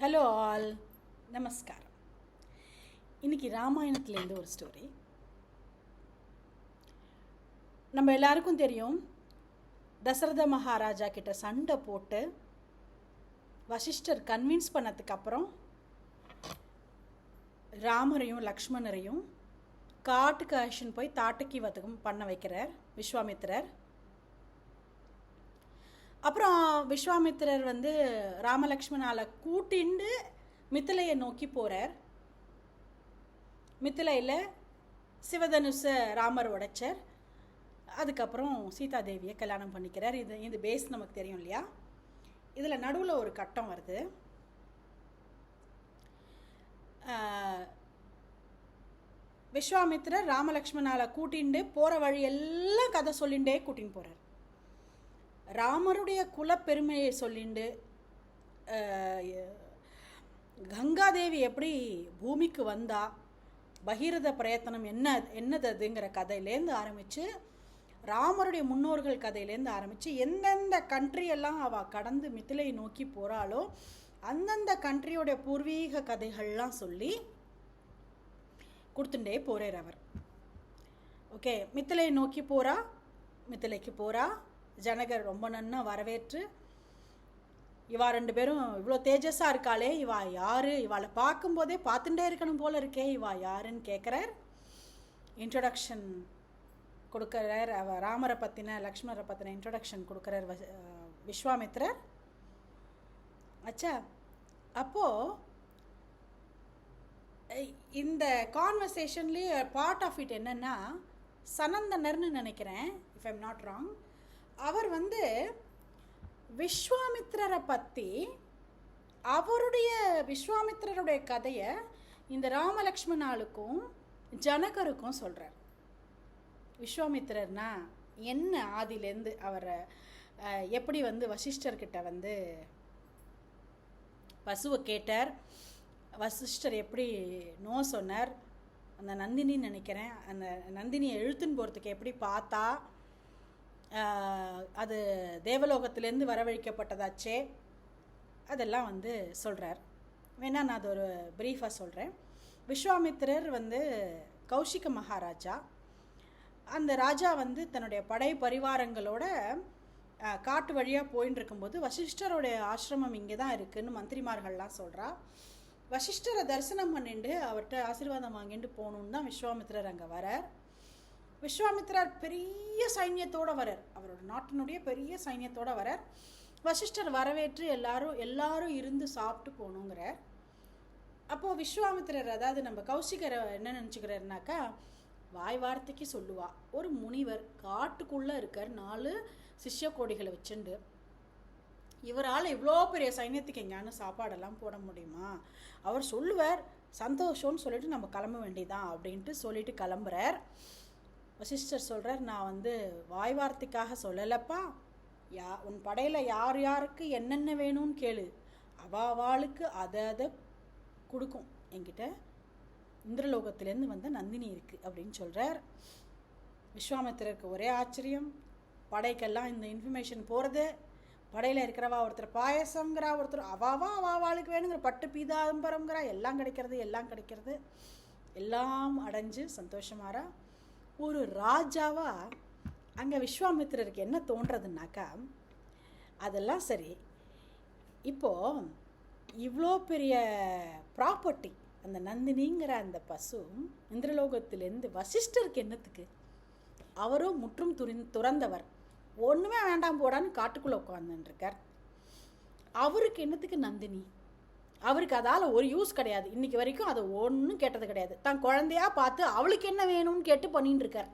Hello all நமஸ்காரம் இன்னைக்கு ராமாயணத்துலேருந்து ஒரு ஸ்டோரி நம்ம எல்லாருக்கும் தெரியும் தசரத மகாராஜா கிட்ட சண்டை போட்டு வசிஷ்டர் கன்வின்ஸ் பண்ணதுக்கப்புறம் ராமரையும் லக்ஷ்மணரையும் காட்டுக்கு அழிச்சுன்னு போய் தாட்டுக்கு வதகம் பண்ண வைக்கிறார் விஸ்வாமித்திரர். அப்புறம் விஸ்வாமித்திரர் வந்து ராமலக்ஷ்மணால கூட்டிண்டு மித்திலையை நோக்கி போகிறார் மித்திலையில் சிவதனுஷ ராமர் உடைச்சர். அதுக்கப்புறம் சீதாதேவியை கல்யாணம் பண்ணிக்கிறார். இது இது பேஸ் நமக்கு தெரியும் இல்லையா? இதில் நடுவில் ஒரு கட்டம் வருது. விஸ்வாமித்திரர் ராமலக்ஷ்மணால கூட்டிண்டு போகிற வழி எல்லாம் கதை சொல்லிண்டே கூட்டின்னு போகிறார் ராமருடைய குலப்பெருமையை சொல்லிண்டு கங்காதேவி எப்படி பூமிக்கு வந்தா பகீரத பிரயத்தனம் என்ன என்னது அதுங்கிற கதையிலேருந்து ஆரம்பித்து ராமருடைய முன்னோர்கள் கதையிலேருந்து ஆரம்பித்து எந்தெந்த கண்ட்ரியெல்லாம் அவள் கடந்து மித்திலை நோக்கி போகிறாளோ அந்தந்த கண்ட்ரியோட பூர்வீக கதைகள்லாம் சொல்லி கொடுத்துட்டே போகிறார் அவர். ஓகே மித்திலையை நோக்கி போகிறா மித்திலைக்கு போகிறா ஜனகர் ரொம்ப நன்னா வரவேற்று. இவா ரெண்டு பேரும் இவ்வளோ தேஜஸாக இருக்காளே இவா யாரு? இவாளை பார்க்கும்போதே பார்த்துட்டே இருக்கணும் போல இருக்கே இவா யாருன்னு கேட்குறார் இன்ட்ரொடக்ஷன் கொடுக்குறார் அவ ராமரை பற்றின லக்ஷ்மணரை பற்றின இன்ட்ரொடக்ஷன் கொடுக்குறார் வ- அச்சா அப்போது இந்த கான்வர்சேஷன்லேயே பார்ட் ஆஃப் இட் என்னென்னா சனந்தனர்னு நினைக்கிறேன் இஃப் ஐம் நாட் ராங் அவர் வந்து விஸ்வாமித்திரரை பற்றி அவருடைய விஸ்வாமித்திரருடைய கதையை இந்த ராமலக்ஷ்மணாளுக்கும் ஜனகருக்கும் சொல்கிறார் விஸ்வாமித்திரர்னா என்ன ஆதிலேருந்து அவரை எப்படி வந்து வசிஷ்டர்கிட்ட வந்து பசுவை கேட்டார்? வசிஷ்டர் எப்படி நோ சொன்னார்? அந்த நந்தினின்னு நினைக்கிறேன். அந்த நந்தினியை எழுத்துன்னு போகிறதுக்கு எப்படி பார்த்தா அது தேவலோகத்திலேருந்து வரவழைக்கப்பட்டதாச்சே அதெல்லாம் வந்து சொல்கிறார் வேணா நான் அது ஒரு ப்ரீஃபாக சொல்கிறேன் விஸ்வாமித்திரர் வந்து கௌஷிக மகாராஜா அந்த ராஜா வந்து தன்னுடைய படை பரிவாரங்களோட காட்டு வழியாக போயின்னு இருக்கும்போது வசிஷ்டருடைய ஆசிரமம் இங்கே தான் இருக்குதுன்னு மந்திரிமார்கள்லாம் சொல்கிறா வசிஷ்டரை தரிசனம் பண்ணிட்டு அவர்கிட்ட ஆசீர்வாதம் வாங்கிட்டு போகணுன்னு தான் விஸ்வாமித்திரர் அங்கே வரார். விஸ்வாமித்திரர் பெரிய சைன்யத்தோட வரார் அவரோட நாட்டினுடைய பெரிய சைன்யத்தோட வரார் வசிஷ்டர் வரவேற்று எல்லாரும் எல்லாரும் இருந்து சாப்பிட்டு போகணுங்கிறார். அப்போது விஸ்வாமித்திரர் அதாவது நம்ம கௌசிகரை என்ன நினச்சிக்கிறாருனாக்கா வாய் வார்த்தைக்கு சொல்லுவா. ஒரு முனிவர் காட்டுக்குள்ளே இருக்கார் நாலு சிஷ்ய கோடிகளை வச்சுண்டு. இவரால் இவ்வளோ பெரிய சைன்யத்துக்கு எங்கேயான சாப்பாடெல்லாம் போட முடியுமா? அவர் சொல்லுவார் சந்தோஷம்னு சொல்லிட்டு நம்ம கிளம்ப வேண்டியதான் அப்படின்ட்டு சொல்லிட்டு கிளம்புறார். வசிஷ்டர் சொல்கிறார் நான் வந்து வாய் வார்த்தைக்காக சொல்லலப்பா. யா உன் படையில் யார் யாருக்கு என்னென்ன வேணும்னு கேளு. அவாவாளுக்கு அதை அதை கொடுக்கும். என்கிட்ட இந்திரலோகத்திலேருந்து வந்த நந்தினி இருக்குது அப்படின்னு சொல்கிறார் விஸ்வாமித்திரருக்கு ஒரே ஆச்சரியம். படைக்கெல்லாம் இந்த இன்ஃபர்மேஷன் போகிறது படையில் இருக்கிறவா ஒருத்தர் பாயசங்கிறா ஒருத்தர் அவாவா அவாவாளுக்கு வேணுங்கிற பட்டு பீதாம்பரங்கிறா எல்லாம் கிடைக்கிறது எல்லாம் கிடைக்கிறது. எல்லாம் அடைஞ்சு சந்தோஷமாரா ஒரு ராஜாவாக அங்கே விஸ்வாமித்திரருக்கு என்ன தோன்றதுனாக்கா அதெல்லாம் சரி. இப்போது இவ்வளோ பெரிய ப்ராப்பர்ட்டி அந்த நந்தினிங்கிற அந்த பசு இந்திரலோகத்திலேருந்து வசிஷ்டருக்கு என்னத்துக்கு? அவரும் முற்றும் துரி துறந்தவர். ஒன்றுமே வேண்டாம் போடான்னு காட்டுக்குள்ளே உட்காந்துருக்கார் அவருக்கு என்னத்துக்கு நந்தினி? அவருக்கு அதால் ஒரு யூஸ் கிடையாது. இன்றைக்கி வரைக்கும் அதை ஒன்றும் கேட்டது கிடையாது. தான் குழந்தையா பார்த்து அவளுக்கு என்ன வேணும்னு கேட்டு பண்ணின்னு இருக்கார்.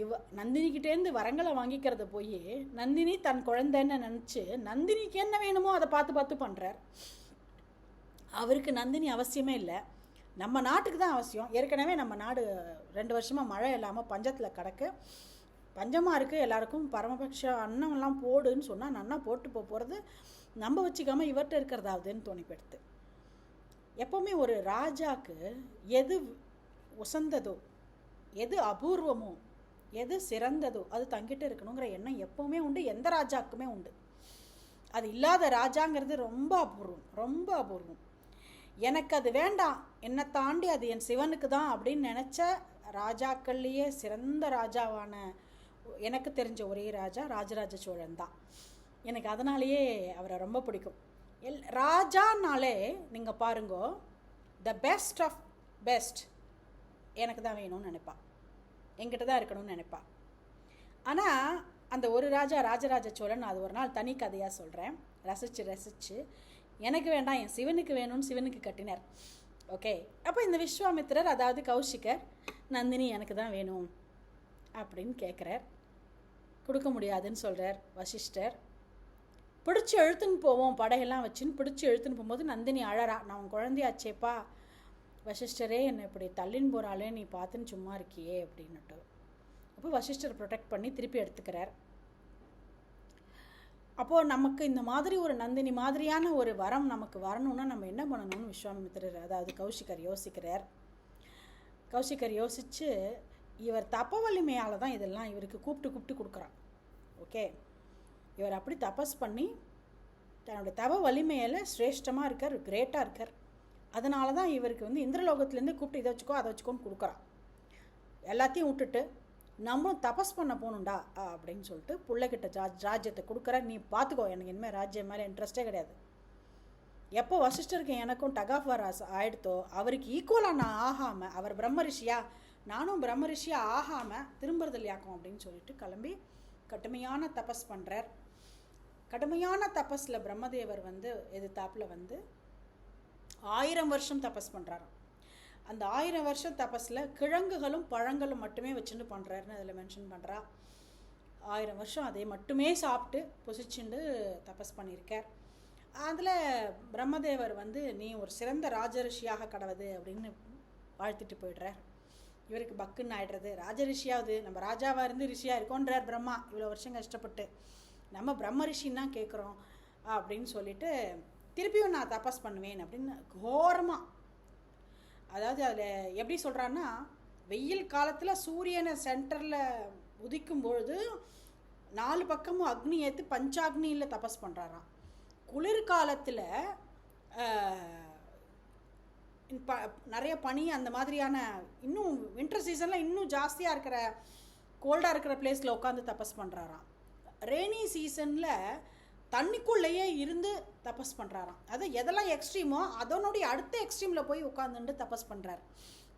இவ நந்தினிக்கிட்டேருந்து வரங்களை வாங்கிக்கிறத போய் நந்தினி தன் குழந்தைன்னு நினச்சி நந்தினிக்கு என்ன வேணுமோ அதை பார்த்து பார்த்து பண்ணுறார் அவருக்கு நந்தினி அவசியமே இல்லை. நம்ம நாட்டுக்கு தான் அவசியம். ஏற்கனவே நம்ம நாடு ரெண்டு வருஷமாக மழை இல்லாமல் பஞ்சத்தில் கிடக்கு. பஞ்சமாக இருக்குது எல்லாருக்கும் பரமபக்ஷ அன்னம்லாம் போடுன்னு சொன்னால் நன்னா போட்டு போகிறது நம்ம வச்சுக்காமல் இவர்கிட்ட இருக்கிறதாவதுன்னு தோணி எப்போவுமே ஒரு ராஜாக்கு எது உசந்ததோ எது அபூர்வமோ எது சிறந்ததோ அது தங்கிட்டு இருக்கணுங்கிற எண்ணம் எப்போவுமே உண்டு எந்த ராஜாக்குமே உண்டு. அது இல்லாத ராஜாங்கிறது ரொம்ப அபூர்வம் ரொம்ப அபூர்வம். எனக்கு அது வேண்டாம் என்னை தாண்டி அது என் சிவனுக்கு தான் அப்படின்னு நினச்ச ராஜாக்கள்லேயே சிறந்த ராஜாவான எனக்கு தெரிஞ்ச ஒரே ராஜா ராஜராஜ சோழன் தான். எனக்கு அதனாலேயே அவரை ரொம்ப பிடிக்கும். எல் ராஜானாலே நீங்கள் பாருங்கோ த பெஸ்ட் ஆஃப் பெஸ்ட் எனக்கு தான் வேணும்னு நினைப்பாள் என்கிட்ட தான் இருக்கணும்னு நினைப்பாள் ஆனால் அந்த ஒரு ராஜா ராஜராஜ சோழன் அது ஒரு நாள் தனி கதையாக சொல்கிறேன் ரசித்து ரசித்து எனக்கு வேண்டாம் என் சிவனுக்கு வேணும்னு சிவனுக்கு கட்டினார். ஓகே அப்போ இந்த விஸ்வாமித்திரர் அதாவது கௌஷிகர் நந்தினி எனக்கு தான் வேணும் அப்படின்னு கேட்குறார் கொடுக்க முடியாதுன்னு சொல்கிறார் வசிஷ்டர். பிடிச்சி எழுத்துன்னு போவோம் படையெல்லாம் வச்சுன்னு பிடிச்சி எழுத்துன்னு போகும்போது நந்தினி அழறா நான் உன் குழந்தையாச்சேப்பா. வசிஷ்டரே என்னை இப்படி தள்ளின்னு போகிறாளே நீ பார்த்துன்னு சும்மா இருக்கியே அப்படின்னுட்டு. அப்போ வசிஷ்டர் ப்ரொடெக்ட் பண்ணி திருப்பி எடுத்துக்கிறார். அப்போது நமக்கு இந்த மாதிரி ஒரு நந்தினி மாதிரியான ஒரு வரம் நமக்கு வரணும்னா நம்ம என்ன பண்ணணும்னு விஸ்வாமித்திரர் அதாவது கௌஷிகர் யோசிக்கிறார். கௌஷிகர் யோசித்து இவர் தப்ப வலிமையால் தான் இதெல்லாம் இவருக்கு கூப்பிட்டு கூப்பிட்டு கொடுக்குறான். ஓகே? இவர் அப்படி தபஸ் பண்ணி தன்னோட தவ வலிமையில் சிரேஷ்டமாக இருக்கார் கிரேட்டாக இருக்கார். அதனால தான் இவருக்கு வந்து இந்திரலோகத்துலேருந்து கூப்பிட்டு இதை வச்சுக்கோ அதை வச்சுக்கோன்னு கொடுக்குறான். எல்லாத்தையும் விட்டுட்டு நம்மளும் தபஸ் பண்ண போகணுண்டா அப்படின்னு சொல்லிட்டு பிள்ளைகிட்ட ஜா ராஜ்யத்தை கொடுக்குற நீ பார்த்துக்கோ எனக்கு இனிமேல் ராஜ்யம் மேலே இன்ட்ரெஸ்டே கிடையாது. எப்போ வசிஷ்டருக்கு எனக்கும் டக் ஆஃப் ஆயிடுத்தோ அவருக்கு ஈக்குவலாக நான் ஆகாமல் அவர் பிரம்ம ரிஷியா நானும் பிரம்மரிஷியா ஆகாமல் திரும்புறது இல்லையாக்கும் அப்படின்னு சொல்லிட்டு கிளம்பி கடுமையான தபஸ் பண்ணுறார் கடுமையான தபஸில் பிரம்மதேவர் வந்து எதிர்த்தாப்பில் வந்து ஆயிரம் வருஷம் தபஸ் பண்ணுறாராம் அந்த ஆயிரம் வருஷம் தபஸில் கிழங்குகளும் பழங்களும் மட்டுமே வச்சுட்டு பண்ணுறாருன்னு அதில் மென்ஷன் பண்ணுறா ஆயிரம் வருஷம் அதை மட்டுமே சாப்பிட்டு புசிச்சுண்டு தபஸ் பண்ணியிருக்கார். அதில் பிரம்மதேவர் வந்து நீ ஒரு சிறந்த ராஜரிஷியாக கடவுது அப்படின்னு வாழ்த்திட்டு போயிடுறார். இவருக்கு பக்குன்னு ஆயிடுறது. ராஜரிஷியாவது நம்ம ராஜாவாக இருந்து ரிஷியாக இருக்கோன்றார் பிரம்மா. இவ்வளோ வருஷம் கஷ்டப்பட்டு நம்ம பிரம்ம ரிஷின்னா தான் கேட்குறோம் அப்படின்னு சொல்லிட்டு திருப்பியும் நான் தபஸ் பண்ணுவேன் அப்படின்னு கோரமாக அதாவது அதில் எப்படி சொல்கிறான்னா வெயில் காலத்தில் சூரியனை சென்டரில் உதிக்கும் பொழுது நாலு பக்கமும் அக்னி ஏற்று பஞ்சாக்னியில் தபஸ் பண்ணுறாராம் குளிர்காலத்தில் ப நிறைய பனி அந்த மாதிரியான இன்னும் வின்டர் சீசனில் இன்னும் ஜாஸ்தியாக இருக்கிற கோல்டாக இருக்கிற பிளேஸில் உட்காந்து தபஸ் பண்ணுறாராம் ரெய்னி சீசனில் தண்ணிக்குள்ளேயே இருந்து தபஸ் பண்ணுறாராம் அது எதெல்லாம் எக்ஸ்ட்ரீமோ அதனுடைய அடுத்த எக்ஸ்ட்ரீமில் போய் உட்காந்துட்டு தபஸ் பண்ணுறார்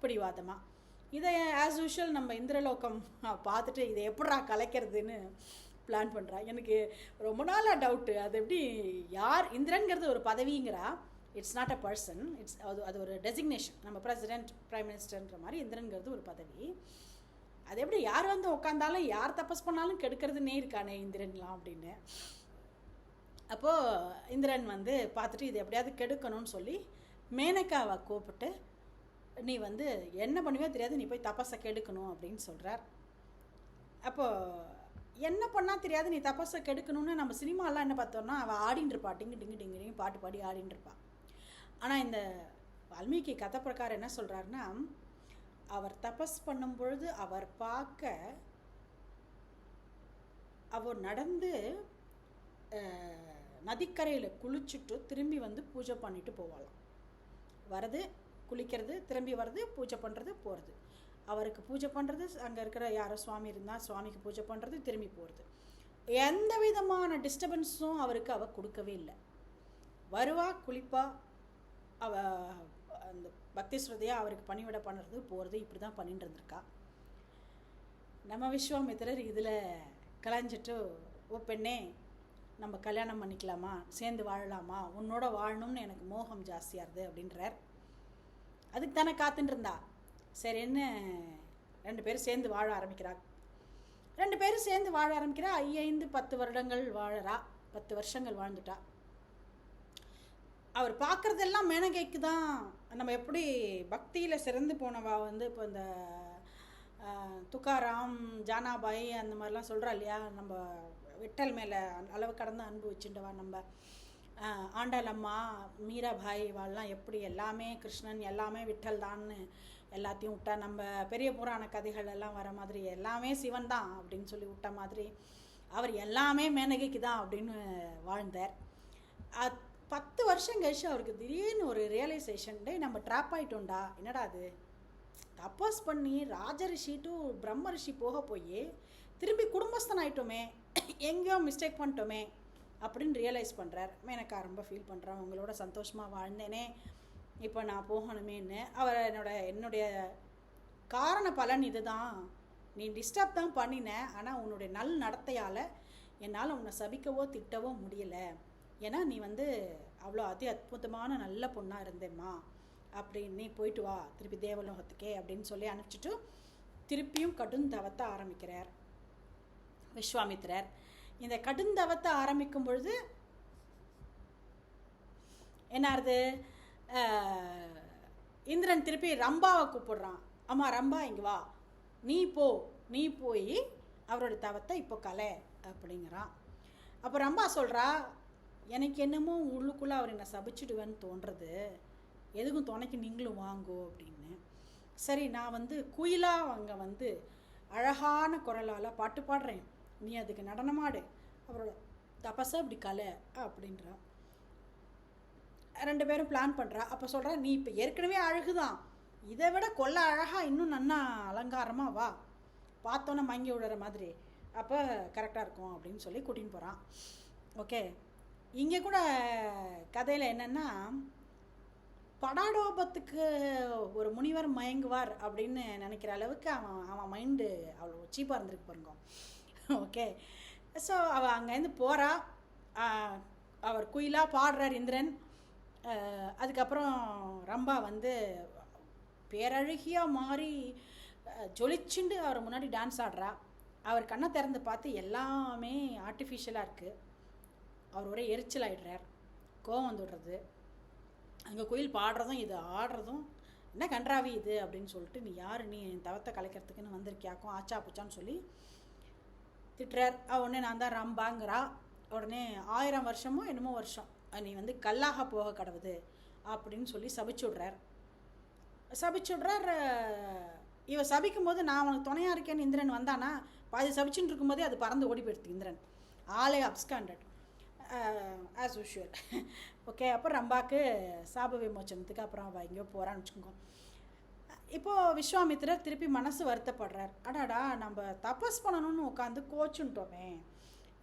பிடிவாதமாக இதை ஆஸ் யூஷுவல் நம்ம இந்திரலோகம் பார்த்துட்டு இதை எப்படா கலைக்கிறதுன்னு பிளான் பண்ணுறா எனக்கு ரொம்ப நாளாக டவுட்டு அது எப்படி யார்? இந்திரன்கிறது ஒரு பதவிங்கிறா. It's not a person it's அது அது ஒரு டெசிக்னேஷன் நம்ம பிரசிடென்ட் ப்ரைம் மினிஸ்டர்ன்ற மாதிரி இந்திரன்கிறது ஒரு பதவி. அது எப்படி யார் வந்து உட்காந்தாலும் யார் தபஸ் பண்ணாலும் கெடுக்கிறதுனே இருக்கானே இந்திரன்லாம் அப்படின்னு. அப்போது இந்திரன் வந்து பார்த்துட்டு இது எப்படியாவது கெடுக்கணும்னு சொல்லி மேனக்காவை கூப்பிட்டு நீ வந்து என்ன பண்ணுவே தெரியாது நீ போய் தபஸை கெடுக்கணும் அப்படின்னு சொல்கிறார் அப்போது என்ன பண்ணால் தெரியாது நீ தபஸை கெடுக்கணும்னு நம்ம சினிமாலாம் என்ன பார்த்தோம்னா அவள் ஆடின்னு இருப்பா. டிங்கு டிங்கு டிங்கு பாட்டு பாடி ஆடின்னு இருப்பாள் ஆனால் இந்த வால்மீகி கதை பிரகாரம் என்ன சொல்கிறாருன்னா அவர் தபஸ் பண்ணும் பொழுது அவர் பார்க்க அவர் நடந்து நதிக்கரையில் குளிச்சுட்டு திரும்பி வந்து பூஜை பண்ணிட்டு போவாளாம். வரது குளிக்கிறது திரும்பி வர்றது பூஜை பண்ணுறது போகிறது அவருக்கு பூஜை பண்ணுறது அங்கே இருக்கிற யாரோ சுவாமி இருந்தால் சுவாமிக்கு பூஜை பண்ணுறது திரும்பி போகிறது எந்த விதமான டிஸ்டர்பன்ஸும் அவருக்கு அவள் கொடுக்கவே இல்லை. வருவா குளிப்பா அவ அந்த பக்தி ஸ்ருதியாக அவருக்கு பணிவிட பண்ணுறது போகிறது இப்படி தான் பண்ணிட்டு இருந்திருக்கா. நம்ம விஸ்வாமித்திரர் இதில் கலைஞ்சிட்டு ஓ பெண்ணே நம்ம கல்யாணம் பண்ணிக்கலாமா? சேர்ந்து வாழலாமா? உன்னோட வாழணும்னு எனக்கு மோகம் ஜாஸ்தியாக இருது அப்படின்றார். அதுக்கு தானே காத்துட்டு இருந்தா. சரின்னு ரெண்டு பேரும் சேர்ந்து வாழ ஆரம்பிக்கிறா. ரெண்டு பேரும் சேர்ந்து வாழ ஆரம்பிக்கிறா. ஐந்து பத்து வருடங்கள் வாழறா. பத்து வருஷங்கள் வாழ்ந்துட்டா. அவர் பார்க்குறதெல்லாம் மேனகைக்கு தான் நம்ம எப்படி பக்தியில் சிறந்து போனவா வந்து இப்போ இந்த துக்காராம் ஜானாபாய் அந்த மாதிரிலாம் சொல்கிறா இல்லையா? நம்ம விட்டல் மேலே அளவு கடந்து அன்பு வச்சுட்டவா நம்ம. ஆண்டாள் அம்மா மீராபாய் இவாள்லாம் எப்படி எல்லாமே கிருஷ்ணன் எல்லாமே விட்டல் தான்னு எல்லாத்தையும் விட்டா நம்ம பெரிய புராண கதைகள் எல்லாம் வர மாதிரி எல்லாமே சிவன் தான் அப்படின்னு சொல்லி விட்ட மாதிரி அவர் எல்லாமே மேனகைக்கு தான் அப்படின்னு வாழ்ந்தார். பத்து வருஷம் கழிச்சு அவருக்கு திடீர்னு ஒரு ரியலைசேஷன் டே நம்ம ட்ராப் ஆகிட்டோம்டா என்னடா அது தப்போஸ் பண்ணி ராஜரிஷி டு பிரம்ம ரிஷி போக போய் திரும்பி குடும்பஸ்தன் ஆகிட்டோமே எங்கேயோ மிஸ்டேக் பண்ணிட்டோமே அப்படின்னு ரியலைஸ் பண்ணுறார் எனக்கு ரொம்ப ஃபீல் பண்ணுறேன் உங்களோட சந்தோஷமாக வாழ்ந்தேனே. இப்போ நான் போகணுமேன்னு. அவர் என்னோட என்னுடைய காரண பலன் இதுதான். நீ டிஸ்டர்ப் தான் பண்ணின. ஆனால் உன்னுடைய நல் நடத்தையால் என்னால் உன்னை சபிக்கவோ திட்டவோ முடியலை. ஏன்னா நீ வந்து அவ்வளோ அதி அற்புதமான நல்ல பொண்ணாக இருந்தேம்மா. அப்படின்னு நீ போயிட்டு வா திருப்பி தேவலோகத்துக்கே அப்படின்னு சொல்லி அனுப்பிச்சிட்டு திருப்பியும் கடுந்தவத்தை ஆரம்பிக்கிறார். விஸ்வாமித்திரர். இந்த கடுந்தவத்தை ஆரம்பிக்கும் பொழுது என்னாருது? இந்திரன் திருப்பி ரம்பாவை கூப்பிடுறான். அம்மா ரம்பா இங்கே வா. நீ போ நீ போய் அவரோட தவத்தை இப்போ கலை அப்படிங்கிறான். அப்போ ரம்பா சொல்கிறா எனக்கு என்னமோ உள்ளுக்குள்ளே அவர் என்னை சபிச்சிடுவேன்னு தோன்றது. எதுக்கும் துணைக்கு நீங்களும் வாங்கோ அப்படின்னு. சரி நான் வந்து குயிலாக அங்கே வந்து அழகான குரலால் பாட்டு பாடுறேன். நீ அதுக்கு நடனமாடு. அவரோட தபஸை இப்படி கலை அப்படின்றான் ரெண்டு பேரும் பிளான் பண்ணுறா அப்போ சொல்கிறா நீ இப்போ ஏற்கனவே அழகுதான். இதை விட கொல்ல அழகாக இன்னும் நன்னா அலங்காரமாக வா. பார்த்தோன்னே மங்கி விடுற மாதிரி. அப்போ கரெக்டாக இருக்கும் அப்படின்னு சொல்லி கூட்டின்னு போகிறான் ஓகே இங்கே கூட கதையில் என்னென்னா படாடோபத்துக்கு ஒரு முனிவர் மயங்குவார் அப்படின்னு நினைக்கிற அளவுக்கு அவன் அவன் மைண்டு அவ்வளோ சீப்பாக இருந்திருக்கு பாருங்க. ஓகே ஸோ அவள் அங்கேருந்து போகிறா அவர் குயிலாக பாடுறார் இந்திரன். அதுக்கப்புறம் ரம்பா வந்து பேரழகியாக மாறி ஜொலிச்சுண்டு அவர் முன்னாடி டான்ஸ் ஆடுறா. அவர் கண்ணை திறந்து பார்த்து எல்லாமே ஆர்டிஃபிஷியலாக இருக்குது அவர் ஒரே எரிச்சல் ஆயிடுறார். கோவம் வந்துடுறது அங்கே கோயில் பாடுறதும் இது ஆடுறதும் என்ன கன்றாவி இது? அப்படின்னு சொல்லிட்டு நீ யார்? நீ என் தவத்தை கலைக்கிறதுக்குன்னு வந்திருக்கியாக்கும்? ஆச்சா புச்சான்னு சொல்லி திட்டுறார். அவ உடனே நான் தான் ரம்பாங்கிறா. உடனே ஆயிரம் வருஷமோ என்னமோ வருஷம். நீ வந்து கல்லாக போக கடவுது. அப்படின்னு சொல்லி சபிச்சு விட்றார். சபிச்சு விட்றார் இவ சபிக்கும் போது நான் உனக்கு துணையாக இருக்கேன்னு இந்திரன் வந்தானா? பாதி சபிச்சுன்னு இருக்கும்போதே அது பறந்து ஓடி போயிடுது இந்திரன். ஆலே அப்ஸ்காண்டட். ஆஸ் யூஷுவல் ஓகே அப்புறம் ரம்பாக்கு சாப விமோச்சனத்துக்கு அப்புறம் அவள் எங்கேயோ போகிறான்னு வச்சுக்கோங்க. இப்போது விஸ்வாமித்திரர் திருப்பி மனசு வருத்தப்படுறார். அடாடா நம்ம தபஸ் பண்ணணும்னு உட்காந்து கோச்சுன்ட்டோமே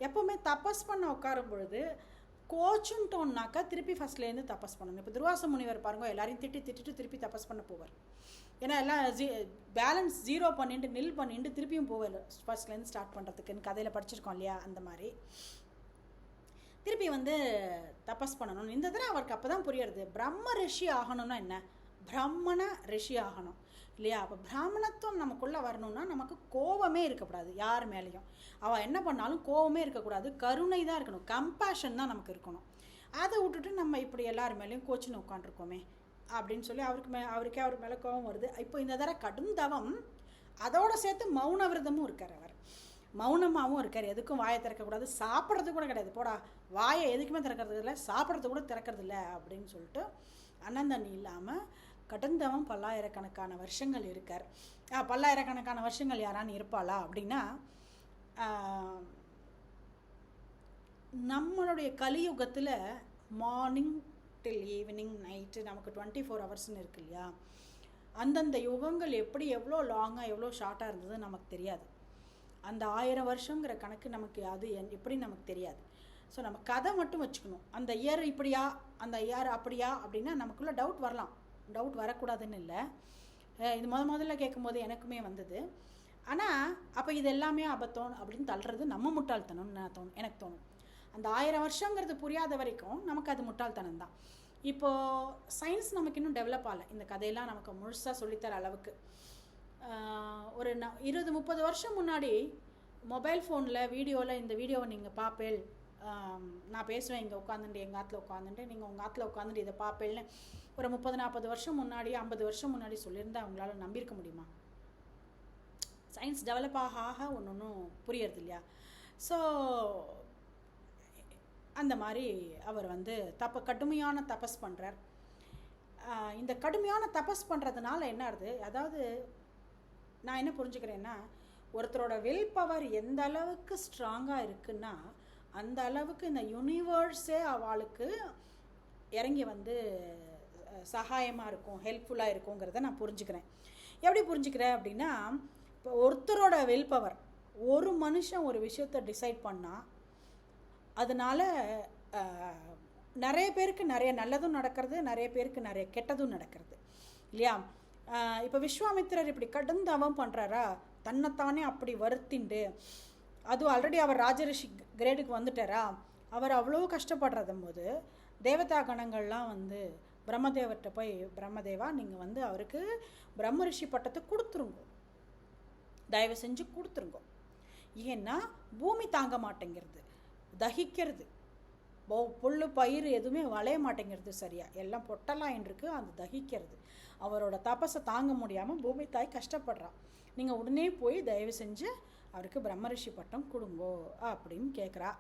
எப்போவுமே தபஸ் பண்ண உட்காரும் பொழுது கோச்சுன்ட்டோம்னாக்கா திருப்பி ஃபஸ்ட்லேருந்து தபஸ் பண்ணணும். இப்போ துர்வாச முனிவர் பாருங்க எல்லாரையும் திட்டி திட்டிட்டு திருப்பி தபஸ் பண்ண போவார். ஏன்னா எல்லாம் ஜீ பேலன்ஸ் ஜீரோ பண்ணிட்டு நில் பண்ணிட்டு திருப்பியும் போவார். ஃபர்ஸ்ட்லேருந்து ஸ்டார்ட் பண்ணுறதுக்குன்னு கதையில் படிச்சிருக்கோம் இல்லையா அந்த மாதிரி. திருப்பி வந்து தபஸ் பண்ணணும். இந்த தடவை அவருக்கு அப்போ தான் புரியறது. பிரம்ம ரிஷி ஆகணும்னா என்ன? பிரம்மண ரிஷி ஆகணும். இல்லையா? அப்போ பிராமணத்துவம் நமக்குள்ளே வரணும்னா நமக்கு கோவமே இருக்கக்கூடாது யார் மேலேயும். அவள் என்ன பண்ணாலும் கோவமே இருக்கக்கூடாது கருணை தான் இருக்கணும் கம்பேஷன் தான் நமக்கு இருக்கணும். அதை விட்டுட்டு நம்ம இப்படி எல்லார் மேலேயும் கோச்சின்னு உட்காந்துருக்கோமே அப்படின்னு சொல்லி அவருக்கு மே அவருக்கே அவர் மேலே கோவம் வருது. இப்போ இந்த தடவை கடும் தவம் அதோட சேர்த்து மௌன விரதமும் இருக்கார் அவர். மௌனமாகவும் இருக்கார். எதுக்கும் வாயை திறக்கக்கூடாது. சாப்பிட்றது கூட கிடையாது. போடா வாயை எதுக்குமே திறக்கிறது இல்லை. சாப்பிட்றது கூட திறக்கிறது இல்லை அப்படின்னு சொல்லிட்டு அண்ணந்தண்ணி இல்லாமல் கடந்தவன் பல்லாயிரக்கணக்கான வருஷங்கள் இருக்கார். பல்லாயிரக்கணக்கான வருஷங்கள் யாரான்னு இருப்பாளா அப்படின்னா நம்மளுடைய கலியுகத்தில் மார்னிங் டில் ஈவினிங் நைட்டு நமக்கு டுவெண்ட்டி ஃபோர் ஹவர்ஸ்னு இருக்கு இல்லையா? அந்தந்த யுகங்கள் எப்படி எவ்வளோ லாங்காக எவ்வளோ ஷார்ட்டாக இருந்தது நமக்கு தெரியாது. அந்த ஆயிரம் வருஷங்கிற கணக்கு நமக்கு அது என்- எப்படி நமக்கு தெரியாது. ஸோ நம்ம கதை மட்டும் வச்சுக்கணும். அந்த இயர் இப்படியா அந்த இயர் அப்படியா அப்படின்னா நமக்குள்ளே டவுட் வரலாம். டவுட் வரக்கூடாதுன்னு இல்லை. இது முத முதல்ல கேட்கும்போது எனக்குமே வந்தது. ஆனால் அப்போ இது எல்லாமே அபத்தம் அப்படின்னு தள்ளுறது நம்ம முட்டாள்தனம்னு நான் தோணும் எனக்கு தோணும். அந்த ஆயிரம் வருஷங்கிறது புரியாத வரைக்கும் நமக்கு அது முட்டாள்தனம் தான். இப்போது சயின்ஸ் நமக்கு இன்னும் டெவலப் ஆகலை. இந்த கதையெல்லாம் நமக்கு முழுசாக சொல்லித்தர அளவுக்கு. ஒரு ந இருபது முப்பது வருஷம் முன்னாடி மொபைல் ஃபோனில் வீடியோவில் இந்த வீடியோவை நீங்கள் பார்ப்பேல் நான் பேசுவேன் இங்கே உட்காந்துட்டு எங்கள் ஆற்றுல உட்காந்துட்டு நீங்கள் உங்கள் ஆற்றுல உட்காந்துட்டு இதை பார்ப்பேன்னு ஒரு முப்பது நாற்பது வருஷம் முன்னாடி ஐம்பது வருஷம் முன்னாடி சொல்லியிருந்தா அவங்களால நம்பியிருக்க முடியுமா? சயின்ஸ் டெவலப் ஆக ஆக ஒன்று ஒன்றும் புரியறது இல்லையா? ஸோ அந்த மாதிரி அவர் வந்து தப்ப கடுமையான தபஸ் பண்ணுறார் இந்த கடுமையான தபஸ் பண்ணுறதுனால என்ன ஆகுது? அதாவது நான் என்ன புரிஞ்சுக்கிறேன்னா ஒருத்தரோட வில் பவர் எந்த அளவுக்கு ஸ்ட்ராங்காக இருக்குன்னா அந்த அளவுக்கு இந்த யூனிவர்ஸே அவளுக்கு இறங்கி வந்து சகாயமாக இருக்கும் ஹெல்ப்ஃபுல்லாக இருக்குங்கிறத நான் புரிஞ்சுக்கிறேன். எப்படி புரிஞ்சுக்கிறேன் அப்படின்னா இப்போ ஒருத்தரோட வில் பவர் ஒரு மனுஷன் ஒரு விஷயத்தை டிசைட் பண்ணால் அதனால நிறைய பேருக்கு நிறைய நல்லதும் நடக்கிறது நிறைய பேருக்கு நிறைய கெட்டதும் நடக்கிறது. இல்லையா? இப்போ விஸ்வாமித்திரர் இப்படி கடந்து அவன் பண்ணுறாரா தன்னைத்தானே அப்படி வருத்திண்டு. அதுவும் ஆல்ரெடி அவர் ராஜரிஷி கிரேடுக்கு வந்துட்டாரா? அவர் அவ்வளோ கஷ்டப்படுறதும் போது தேவதா கணங்கள்லாம் வந்து பிரம்மதேவர்கிட்ட போய் பிரம்மதேவா நீங்கள் வந்து அவருக்கு பிரம்ம ரிஷி பட்டத்தை கொடுத்துருங்க. தயவு செஞ்சு கொடுத்துருங்க. ஏன்னா பூமி தாங்க மாட்டேங்கிறது. தகிக்கிறது. புல் பயிர் எதுவுமே வளைய மாட்டேங்கிறது சரியா? எல்லாம் பொட்டலாயின் இருக்கு அது தகிக்கிறது. அவரோட தபஸை தாங்க முடியாமல் பூமி தாய் கஷ்டப்படுறான் நீங்கள் உடனே போய் தயவு செஞ்சு அவருக்கு பிரம்மரிஷி பட்டம் கொடுங்கோ அப்படின்னு கேட்குறா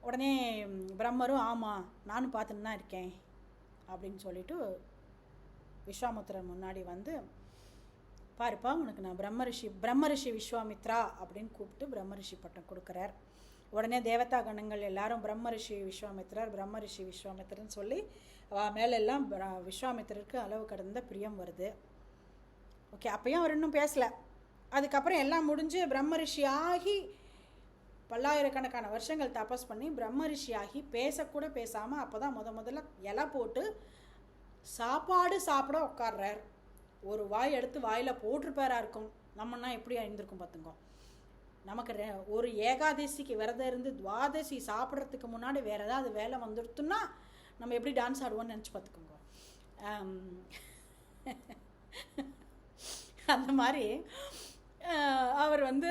உடனே பிரம்மரும் ஆமாம் நானும் பார்த்துன்னு தான் இருக்கேன் அப்படின்னு சொல்லிட்டு விஸ்வாமித்திரர் முன்னாடி வந்து பாருப்பா உனக்கு நான் பிரம்மரிஷி பிரம்மரிஷி விஸ்வாமித்ரா அப்படின்னு கூப்பிட்டு பிரம்மரிஷி பட்டம் கொடுக்குறார். உடனே தேவதா கணங்கள் எல்லாரும் பிரம்மரிஷி விஸ்வாமித்ரர் பிரம்மரிஷி விஸ்வாமித்திரன்னு சொல்லி மேலெல்லாம் விஸ்வாமித்திரருக்கு அளவு கடந்த பிரியம் வருது. ஓகே அப்பயும் அவர் இன்னும் பேசலை. அதுக்கப்புறம் எல்லாம் முடிஞ்சு பிரம்மரிஷி ஆகி பல்லாயிரக்கணக்கான வருஷங்கள் தபஸ் பண்ணி பிரம்மரிஷி ஆகி பேசக்கூட பேசாமல் அப்போ தான் முத முதல்ல இலை போட்டு சாப்பாடு சாப்பிட உட்கார்றார் ஒரு வாய் எடுத்து வாயில் போட்டிருப்பாரா இருக்கும். நம்மன்னா எப்படி இருந்திருக்கும் பார்த்துங்கோ நமக்கு ரெ- ஒரு ஏகாதசிக்கு விரதம் இருந்து துவாதசி சாப்பிட்றதுக்கு முன்னாடி வேறு ஏதாவது வேலை வந்துடுத்துன்னா நம்ம எப்படி டான்ஸ் ஆடுவோம்னு நினச்சி பார்த்துக்கோங்க. அந்த மாதிரி அவர் வந்து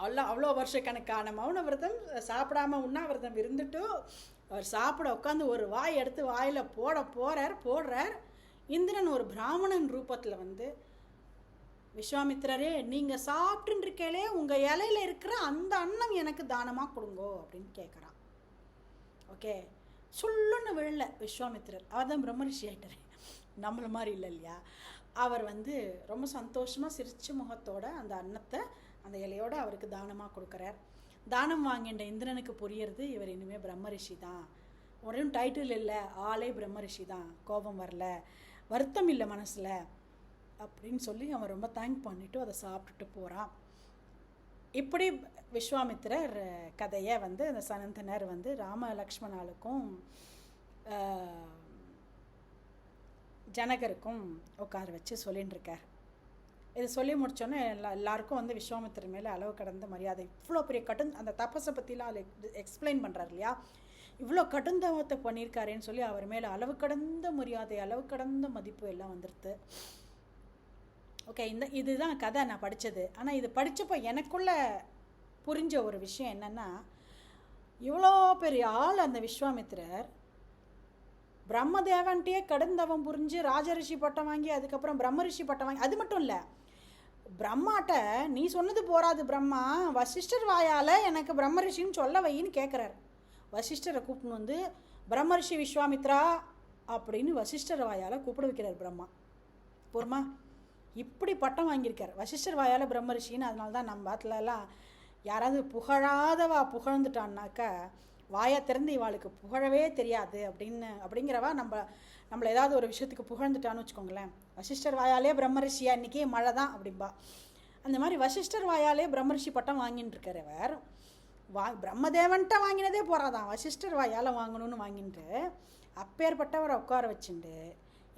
அவ்வளோ அவ்வளோ வருஷக்கணக்கான மௌன விரதம் சாப்பிடாம உண்ணாவிரதம் இருந்துட்டு அவர் சாப்பிட உட்காந்து ஒரு வாய் எடுத்து வாயில் போட போகிறார் போடுறார். இந்திரன் ஒரு பிராமணன் ரூபத்தில் வந்து விஸ்வாமித்திரரே நீங்கள் சாப்பிட்டுருக்கலே உங்கள் இலையில இருக்கிற அந்த அன்னம் எனக்கு தானமாக கொடுங்கோ அப்படின்னு கேட்குறான் ஓகே? சொல்லுன்னு விழல விஸ்வாமித்திரர். அவர் தான் பிரம்மரிஷி ஆகிட்டார் நம்மள மாதிரி இல்லை இல்லையா? அவர் வந்து ரொம்ப சந்தோஷமாக சிரிச்ச முகத்தோட அந்த அன்னத்தை அந்த இலையோட அவருக்கு தானமாக கொடுக்குறார். தானம் வாங்கின்ற இந்திரனுக்கு புரியறது இவர் இனிமேல் பிரம்மரிஷி தான். ஒரே டைட்டில் இல்லை. ஆளே பிரம்மரிஷி தான். கோபம் வரல. வருத்தம் இல்லை மனசில். அப்படின்னு சொல்லி அவன் ரொம்ப தேங்க் பண்ணிட்டு அதை சாப்பிட்டுட்டு போகிறான் இப்படி விஸ்வாமித்திரர் கதையை வந்து அந்த சனந்தனர் வந்து ராம லக்ஷ்மணாளுக்கும் ஜனகருக்கும் உட்கார வச்சு சொல்லின்னு இருக்கார் இது சொல்லி முடிச்சோன்னே எல்லா எல்லாருக்கும் வந்து விஸ்வாமித்திரர் மேலே அளவு கடந்த மரியாதை. இவ்வளோ பெரிய கடும் அந்த தபஸை பற்றிலாம் அதில் எக்ஸ்பிளைன் பண்ணுறாரு இல்லையா? இவ்வளோ கடுந்தவத்தை பண்ணியிருக்காருன்னு சொல்லி அவர் மேலே அளவு கடந்த மரியாதை அளவு கடந்த மதிப்பு எல்லாம் வந்துடுது ஓகே இந்த இதுதான் கதை நான் படித்தது ஆனால் இது படித்தப்போ எனக்குள்ள புரிஞ்ச ஒரு விஷயம் என்னென்னா இவ்வளோ பெரிய ஆள் அந்த விஸ்வாமித்திரர். பிரம்மதேவன்ட்டே கடுந்தவம் புரிஞ்சு ராஜரிஷி பட்டம் வாங்கி அதுக்கப்புறம் பிரம்மரிஷி பட்டம் வாங்கி அது மட்டும் இல்லை. பிரம்மாட்ட நீ சொன்னது போராது பிரம்மா. வசிஷ்டர் வாயால் எனக்கு பிரம்மரிஷின்னு சொல்ல வைன்னு கேட்குறாரு வசிஷ்டரை கூப்பிட்டு வந்து பிரம்மரிஷி விஸ்வாமித்ரா அப்படின்னு வசிஷ்டர் வாயால் கூப்பிட வைக்கிறார் பிரம்மா. போருமா இப்படி பட்டம் வாங்கியிருக்கார். வசிஷ்டர் வாயால் பிரம்மரிஷின்னு அதனால தான் நம்ம பாத்துலலாம் யாராவது புகழாதவா புகழ்ந்துட்டான்னாக்கா வாயை திறந்து இவாளுக்கு புகழவே தெரியாது அப்படின்னு அப்படிங்கிறவா நம்ம நம்மளை ஏதாவது ஒரு விஷயத்துக்கு புகழ்ந்துட்டான்னு வச்சுக்கோங்களேன். வசிஷ்டர் வாயாலே பிரம்மரிஷியா? இன்றைக்கி மழை தான் அப்படிம்பா. அந்த மாதிரி வசிஷ்டர் வாயாலே பிரம்மரிஷி பட்டம் வாங்கின்னு இருக்கிறவர் வா பிரம்மதேவன்ட்ட வாங்கினதே போகிறாதான் வசிஷ்டர் வாயால் வாங்கணும்னு வாங்கிட்டு அப்பேற்பட்டவரை உட்கார வச்சுண்டு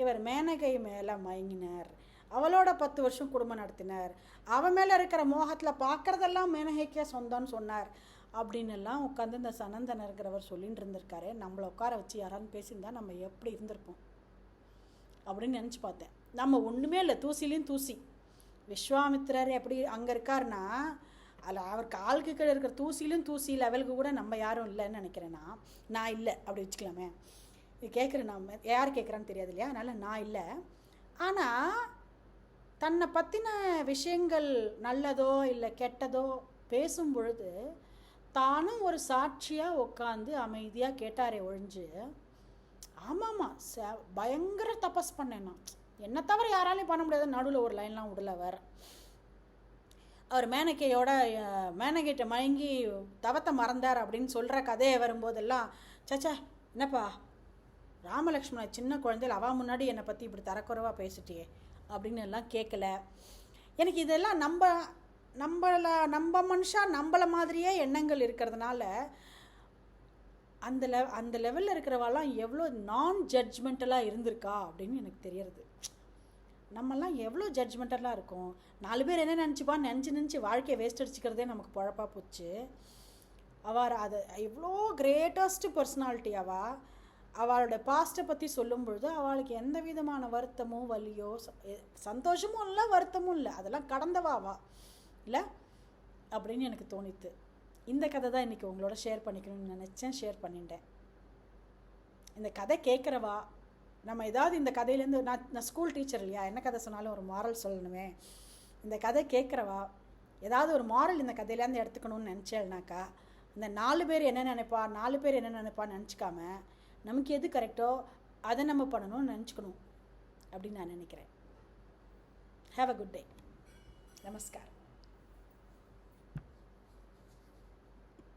இவர் மேனகை மேலே மயங்கினார். அவளோட பத்து வருஷம் குடும்பம் நடத்தினார். அவன் மேலே இருக்கிற மோகத்தில் பார்க்குறதெல்லாம் மேனகைக்கே சொந்தம்னு சொன்னார். அப்படின்னு எல்லாம் உட்காந்து இந்த சனந்தனருங்கிறவர் சொல்லிட்டு இருந்திருக்காரு. நம்மளை உட்கார வச்சு யாரான்னு பேசியிருந்தா நம்ம எப்படி இருந்திருப்போம்? அப்படின்னு நினச்சி பார்த்தேன். நம்ம ஒன்றுமே இல்லை தூசிலையும் தூசி. விஸ்வாமித்திரர் எப்படி அங்கே இருக்காருன்னா அதில் அவர் காலுக்கு கீழே இருக்கிற தூசிலும் தூசி லெவலுக்கு கூட நம்ம யாரும் இல்லைன்னு நினைக்கிறேன்னா நான் இல்லை அப்படி வச்சுக்கலாமே. இது கேட்குறேன் நான் யார் கேட்குறான்னு தெரியாது இல்லையா? அதனால் நான் இல்லை. ஆனால் தன்னை பற்றின விஷயங்கள் நல்லதோ இல்லை கெட்டதோ பேசும் பொழுது தானும் ஒரு சாட்சியாக உட்காந்து அமைதியாக கேட்டாரே ஒழிஞ்சு ஆமாம்மா ச பயங்கர தபஸ் பண்ணேன் நான். என்னை தவிர யாராலையும் பண்ண முடியாது நடுவில் ஒரு லைன்லாம் விடல வேற. அவர் மேனகையோட அஹ், மேனகைட்ட மயங்கி தவத்தை மறந்தார் அப்படின்னு சொல்கிற கதையை வரும்போதெல்லாம் சச்சா என்னப்பா ராமலக்ஷ்மண சின்ன குழந்தையில அவா முன்னாடி என்னை பற்றி இப்படி தரக்குறைவாக பேசிட்டியே. அப்படின்னு எல்லாம் கேட்கல எனக்கு இதெல்லாம் நம்ம நம்மளை நம்ம மனுஷா நம்மள மாதிரியே எண்ணங்கள் இருக்கிறதுனால அந்த லெ அந்த லெவலில் இருக்கிறவாலாம் எவ்வளோ நான் ஜட்ஜ்மெண்டலாக இருந்திருக்கா அப்படின்னு எனக்கு தெரியறது. நம்மலாம் எவ்வளோ ஜட்ஜ்மெண்டலாக இருக்கும். நாலு பேர் என்ன நினச்சிப்பா? நினச்சி நினச்சி வாழ்க்கையை வேஸ்ட் அடிச்சுக்கிறதே நமக்கு பழப்பாக போச்சு. அவர் அது எவ்வளோ கிரேட்டஸ்ட் பர்சனாலிட்டி அவள் அவளோட பாஸ்ட்டை பற்றி சொல்லும் பொழுது அவளுக்கு எந்த விதமான வருத்தமோ வலியோ ச- சந்தோஷமும் இல்லை வருத்தமும் இல்லை. அதெல்லாம் கடந்தவா இல்லை? அப்படின்னு எனக்கு தோணித்து. இந்த கதை தான் இன்றைக்கி உங்களோட ஷேர் பண்ணிக்கணும்னு நினச்சேன் ஷேர் பண்ணிட்டேன். இந்த கதை கேட்குறவா நம்ம ஏதாவது இந்த கதையிலேருந்து நான் நான் ஸ்கூல் டீச்சர் இல்லையா என்ன கதை சொன்னாலும் ஒரு மாரல் சொல்லணுமே. இந்த கதை கேட்குறவா ஏதாவது ஒரு மாரல் இந்த கதையிலேருந்து எடுத்துக்கணும்னு நினச்சேன்னாக்கா இந்த நாலு பேர் என்ன நினைப்பா நாலு பேர் என்ன நினைப்பான்னு நினச்சிக்காம நமக்கு எது கரெக்டோ அதை நம்ம பண்ணணும்னு நினச்சிக்கணும் அப்படின்னு நான் நினைக்கிறேன். Have a good day namaskar